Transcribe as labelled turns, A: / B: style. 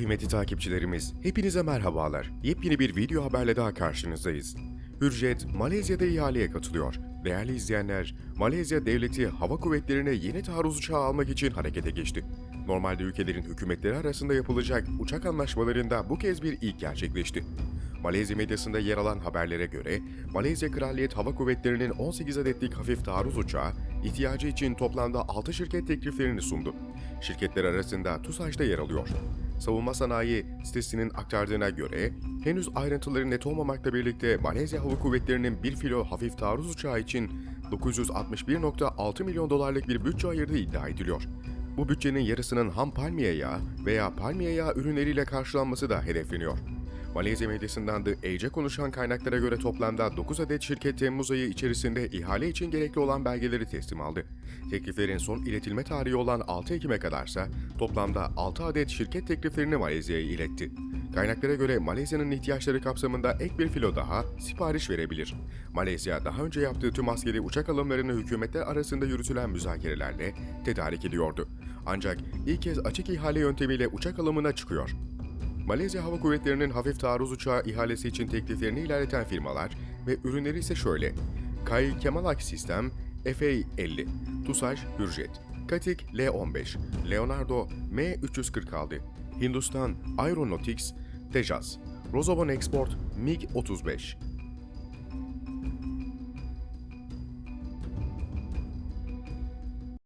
A: Kıymetli takipçilerimiz, hepinize merhabalar. Yepyeni bir video haberle daha karşınızdayız. Hürjet, Malezya'da ihaleye katılıyor. Değerli izleyenler, Malezya devleti hava kuvvetlerine yeni taarruz uçağı almak için harekete geçti. Normalde ülkelerin hükümetleri arasında yapılacak uçak anlaşmalarında bu kez bir ilk gerçekleşti. Malezya medyasında yer alan haberlere göre, Malezya Kraliyet Hava Kuvvetleri'nin 18 adetlik hafif taarruz uçağı, ihtiyacı için toplamda 6 şirket tekliflerini sundu. Şirketler arasında TUSAŞ da yer alıyor. Savunma Sanayi sitesinin aktardığına göre, henüz ayrıntıları net olmamakla birlikte Malezya Hava Kuvvetleri'nin bir filo hafif taarruz uçağı için 961.6 milyon dolarlık bir bütçe ayırdığı iddia ediliyor. Bu bütçenin yarısının ham palmiye yağı veya palmiye yağı ürünleriyle karşılanması da hedefleniyor. Malezya medyasından The Age'e konuşan kaynaklara göre toplamda 9 adet şirket Temmuz ayı içerisinde ihale için gerekli olan belgeleri teslim aldı. Tekliflerin son iletilme tarihi olan 6 Ekim'e kadarsa toplamda 6 adet şirket tekliflerini Malezya'ya iletti. Kaynaklara göre Malezya'nın ihtiyaçları kapsamında ek bir filo daha sipariş verebilir. Malezya daha önce yaptığı tüm askeri uçak alımlarını hükümetler arasında yürütülen müzakerelerle tedarik ediyordu. Ancak ilk kez açık ihale yöntemiyle uçak alımına çıkıyor. Malezya Hava Kuvvetleri'nin hafif taarruz uçağı ihalesi için tekliflerini ilerleten firmalar ve ürünleri ise şöyle. Kay Kemalak Sistem FA-50, TUSAŞ Hürjet, Katik L-15, Leonardo M-346, Hindustan Aeronautics, Tejas, Rozobon Export MiG-35,